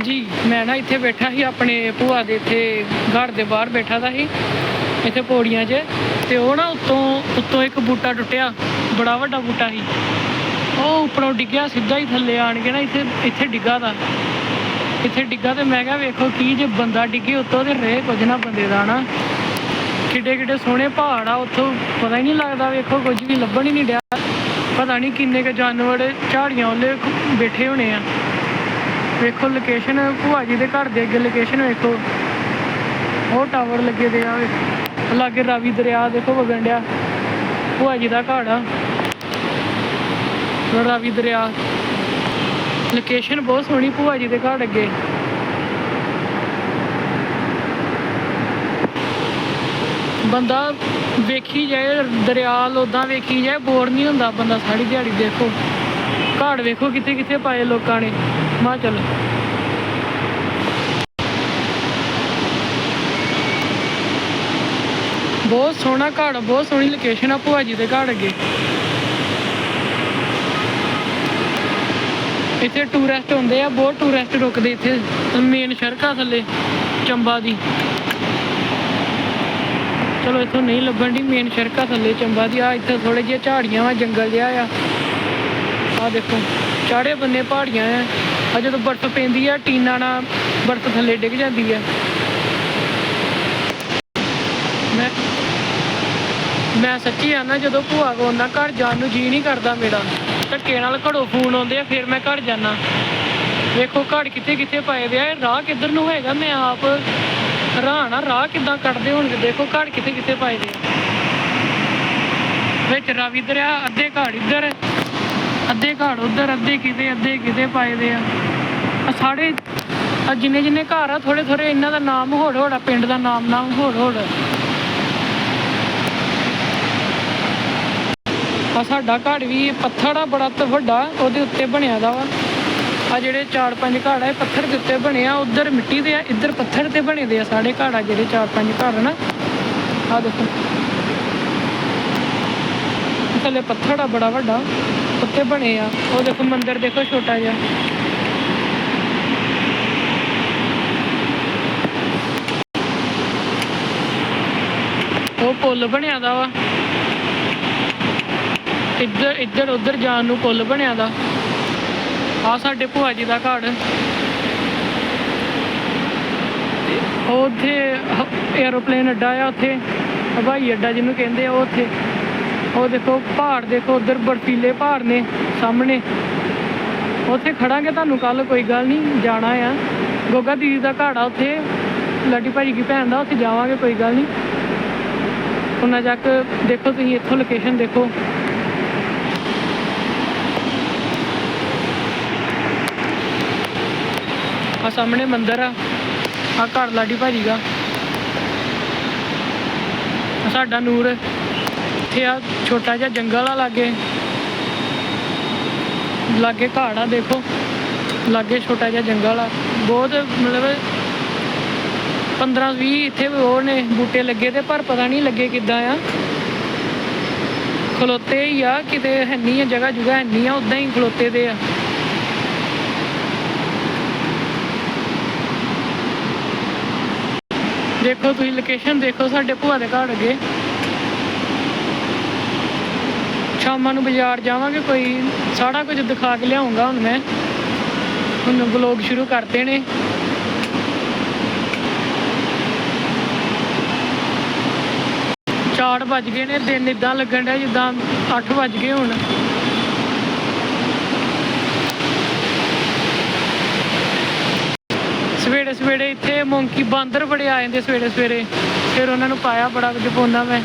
ਹਾਂਜੀ, ਮੈਂ ਨਾ ਇੱਥੇ ਬੈਠਾ ਸੀ, ਆਪਣੇ ਭੂਆ ਦੇ ਇੱਥੇ ਘਰ ਦੇ ਬਾਹਰ ਬੈਠਾ ਦਾ ਸੀ, ਇੱਥੇ ਪੌੜੀਆਂ 'ਚ, ਤੇ ਉਹ ਨਾ ਉੱਤੋਂ ਉੱਤੋਂ ਇੱਕ ਬੂਟਾ ਟੁੱਟਿਆ, ਬੜਾ ਵੱਡਾ ਬੂਟਾ ਸੀ। ਉਹ ਉੱਪਰੋਂ ਡਿੱਗਿਆ, ਸਿੱਧਾ ਹੀ ਥੱਲੇ ਆਣ ਕੇ ਨਾ ਇੱਥੇ ਇੱਥੇ ਡਿੱਗਾ ਦਾ। ਇੱਥੇ ਡਿੱਗਾ ਤੇ ਮੈਂ ਕਿਹਾ, ਵੇਖੋ ਕੀ ਜੇ ਬੰਦਾ ਡਿੱਗੇ ਉੱਤੋਂ ਤੇ ਰਹੇ ਕੁਝ ਨਾ ਬੰਦੇ ਦਾ ਨਾ ਕਿੱਡੇ ਕਿੱਡੇ ਸੋਹਣੇ ਪਹਾੜ ਆ, ਉੱਥੋਂ ਪਤਾ ਹੀ ਨਹੀਂ ਲੱਗਦਾ, ਵੇਖੋ ਕੁਝ ਵੀ, ਲੱਭਣ ਹੀ ਨਹੀਂ ਡਿਆ। ਪਤਾ ਨਹੀਂ ਕਿੰਨੇ ਕੁ ਜਾਨਵਰ, ਝਾੜੀਆਂ ਉੱਲੇ ਬੈਠੇ ਹੋਣੇ ਆ। ਵੇਖੋ ਲੋਕੇਸ਼ਨ ਭੂਆ ਜੀ ਦੇ ਘਰ ਦੇ ਅੱਗੇ ਲੋਕੇਸ਼ਨ ਵੇਖੋ। ਉਹ ਟਾਵਰ ਲੱਗੇ ਦੇ ਆ ਲਾਗੇ ਰਾਵੀ ਦਰਿਆ, ਦੇਖੋ ਵਗਣ ਡਿਆ। ਭੂਆ ਜੀ ਦਾ ਘਰ ਆ। ਰਾਵੀ ਦਰਿਆ। ਲੋਕੇਸ਼ਨ ਬਹੁਤ ਸੋਹਣੀ ਭੂਆ ਜੀ ਦੇ ਘਰ ਅੱਗੇ। ਬੰਦਾ ਵੇਖੀ ਜਾਏ ਦਰਿਆਲ ਉਦਾਂ ਵੇਖੀ ਜਾਏ ਬੋਰ ਨਹੀਂ ਹੁੰਦਾ। ਬੰਦਾ ਸਾਰੀ ਦਿਹਾੜੀ ਦੇਖੋ। ਘਾੜ ਵੇਖੋ ਕਿੱਥੇ ਕਿੱਥੇ ਪਾਏ ਲੋਕਾਂ ਨੇ। ਮਾ ਚੱਲ ਬਹੁਤ ਸੋਹਣਾ ਘਾੜ, ਬਹੁਤ ਸੋਹਣੀ ਲੋਕੇਸ਼ਨ ਆ ਭੂਆ ਦੇ ਘਾੜ ਅੱਗੇ। ਇੱਥੇ ਟੂਰਿਸਟ ਹੁੰਦੇ ਆ, ਬਹੁਤ ਟੂਰਿਸਟ ਰੁਕਦੇ ਇੱਥੇ ਮੇਨ ਸੜਕਾਂ ਥੱਲੇ, ਚੰਬਾ ਦੀ। ਚਲੋ ਇੱਥੋਂ ਨਹੀਂ ਲੱਭਣ ਦੀ ਮੇਨ ਸੜਕਾਂ ਥੱਲੇ, ਚੰਬਾ ਦੀ। ਆ ਇੱਥੇ ਥੋੜੇ ਜਿਹੇ ਝਾੜੀਆਂ ਵਾ, ਜੰਗਲ ਜਿਹਾ ਆ। ਆ ਦੇਖੋ ਚਾੜੇ ਬੰਨੇ ਪਹਾੜੀਆਂ ਆ। ਆ ਜਦੋਂ ਬਰਫ਼ ਪੈਂਦੀ ਆ, ਟੀਨਾ ਨਾਲ ਬਰਫ਼ ਥੱਲੇ ਡਿੱਗ ਜਾਂਦੀ ਆ। ਮੈਂ ਮੈਂ ਸੱਚੀ ਆ ਨਾ ਜਦੋਂ ਭੂਆ ਕੋਲ ਨਾ ਘਰ ਜਾਣ ਨੂੰ ਜੀ ਨਹੀਂ ਕਰਦਾ ਮੇਰਾ। ਧੱਕੇ ਨਾਲ ਘੜੋ ਫੋਨ ਆਉਂਦੇ ਆ, ਫਿਰ ਮੈਂ ਘਰ ਜਾਣਾ ਵੇਖੋ ਘੜ ਕਿੱਥੇ ਕਿੱਥੇ ਪਏ ਦੇ ਆ ਰਾਹ ਕਿੱਧਰ ਨੂੰ ਹੈਗਾ? ਮੈਂ ਆਪ ਹੈਰਾਨ ਆ, ਰਾਹ ਕਿੱਦਾਂ ਕੱਢਦੇ ਹੋਣਗੇ? ਦੇਖੋ ਘੜ ਕਿੱਥੇ ਕਿੱਥੇ ਪਏ ਦੇ ਆ। ਵਿੱਚ ਰਾਵੀ ਦਰਿਆ, ਅੱਧੇ ਘੜ ਇੱਧਰ। ਅੱਧੇ ਘੜ ਉੱਧਰ, ਅੱਧੇ ਕਿਤੇ ਅੱਧੇ ਕਿਤੇ ਪਾਏ ਦੇ ਆ। ਆ ਸਾਡੇ ਆ ਜਿੰਨੇ ਜਿੰਨੇ ਘਰ ਆ ਥੋੜੇ ਥੋੜੇ ਇਹਨਾਂ ਦਾ ਨਾਮ ਹੋੜ ਹੋੜ ਪਿੰਡ ਦਾ ਨਾਮ ਨਾਮ ਹੋੜ ਹੋੜ। ਆ ਸਾਡਾ ਘਰ ਵੀ ਪੱਥਰ ਆ, ਬੜਾ ਵੱਡਾ, ਉਹਦੇ ਉੱਤੇ ਬਣਿਆ ਦਾ ਵਾ। ਆ ਜਿਹੜੇ ਚਾਰ ਪੰਜ ਘਰ ਆ ਪੱਥਰ ਦੇ ਉੱਤੇ ਬਣੇ ਆ, ਉਧਰ ਮਿੱਟੀ ਦੇ ਆ, ਇੱਧਰ ਪੱਥਰ ਤੇ ਬਣੇ ਦੇ ਆ ਸਾਡੇ ਘਰ ਆ, ਜਿਹੜੇ ਚਾਰ ਪੰਜ ਘਰ ਨਾ। ਆ ਦੇਖੋ। ਥੱਲੇ ਪੱਥਰ ਆ, ਬੜਾ ਵੱਡਾ। ਉੱਤੇ ਬਣੇ ਆ। ਉਹ ਦੇਖੋ, ਮੰਦਿਰ ਦੇਖੋ, ਛੋਟਾ ਜਿਹਾ। ਉਹ ਪੁੱਲ ਬਣਿਆ ਦਾ ਵਾ। ਇੱਧਰ ਇੱਧਰ, ਉੱਧਰ ਜਾਣ ਨੂੰ ਪੁੱਲ ਬਣਿਆ ਦਾ। ਆ ਸਾਡੇ ਭੂਆ ਜੀ ਦਾ ਘਰ। ਉਹ ਉੱਥੇ 에어ਪਲੇਨ ਅੱਡਾ ਆ ਉੱਥੇ। ਹਵਾਈ ਅੱਡਾ ਜਿਹਨੂੰ ਕਹਿੰਦੇ ਆ, ਉਹ ਉੱਥੇ। ਉਹ ਦੇਖੋ, ਪਹਾੜ ਦੇਖੋ, ਉਧਰ ਬਰਫੀਲੇ ਪਹਾੜ ਨੇ ਸਾਹਮਣੇ। ਉੱਥੇ ਖੜਾਂਗੇ ਤੁਹਾਨੂੰ ਕੱਲ ਕੋਈ ਗੱਲ ਨਹੀਂ, ਜਾਣਾ ਆ। ਗੋਗਾ ਦੀਦੀ ਦਾ ਘਰ ਆ ਉੱਥੇ, ਲਾਡੀ ਭਾਜੀ ਦੀ ਭੈਣ ਦਾ, ਉੱਥੇ ਜਾਵਾਂਗੇ, ਕੋਈ ਗੱਲ ਨਹੀਂ। ਉਹਨਾਂ ਜਾ ਕੇ ਦੇਖੋ ਤੁਸੀਂ, ਇੱਥੋਂ ਲੋਕੇਸ਼ਨ ਦੇਖੋ। ਆ ਸਾਹਮਣੇ ਮੰਦਿਰ ਆ ਆ ਘਰ ਲਾਡੀ ਭਾਜੀ ਦਾ। ਸਾਡਾ ਨੂਰ ਇੱਥੇ ਆ, ਛੋਟਾ ਜਿਹਾ ਜੰਗਲ ਆ ਲਾਗੇ। ਲਾਗੇ ਘਾੜ ਆ, ਦੇਖੋ। ਲਾਗੇ ਛੋਟਾ ਜਿਹਾ ਜੰਗਲ ਆ। ਬਹੁਤ ਮਤਲਬ 15 20 ਇੱਥੇ ਉਹ ਨੇ ਬੂਟੇ ਲੱਗੇ ਤੇ, ਪਰ ਪਤਾ ਨਹੀਂ ਲੱਗੇ ਕਿੱਦਾਂ ਆ। ਖਲੋਤੇ ਹੀ ਆ, ਕਿਤੇ ਹੈਨੀ ਆ ਜਗ੍ਹਾ ਜੁਗਾ ਹੈ ਆ ਉਦਾਂ ਹੀ ਖਲੋਤੇ ਦੇ ਆ। ਦੇਖੋ ਤੁਸੀਂ ਲੋਕੇਸ਼ਨ ਦੇਖੋ, ਸਾਡੇ ਭੂਆ ਦੇ ਘਰ ਅੱਗੇ। ਸ਼ਾਮਾਂ ਨੂੰ ਬਾਜ਼ਾਰ ਜਾਵਾਂਗੇ, ਕੋਈ ਸਾਰਾ ਕੁਝ ਦਿਖਾ ਕੇ ਲਿਆਉਂਗਾ ਹੁਣ ਮੈਂ। ਹੁਣ ਵਲੌਗ ਸ਼ੁਰੂ ਕਰਦੇ ਨੇ। ਚਾਰ ਵੱਜ ਗਏ ਨੇ, ਦਿਨ ਇਦਾਂ ਲੱਗਣ ਡਿਆ ਜਿੱਦਾਂ 8 ਵੱਜ ਗਏ ਹੁਣ। ਸਵੇਰੇ ਸਵੇਰੇ ਇੱਥੇ ਮੌਂਕੀ ਬਾਂਦਰ ਬੜੇ ਆ ਜਾਂਦੇ ਸਵੇਰੇ ਸਵੇਰੇ। ਫਿਰ ਉਹਨਾਂ ਨੂੰ ਪਾਇਆ ਬੜਾ ਕੁਝ ਪਾਉਂਦਾ ਮੈਂ।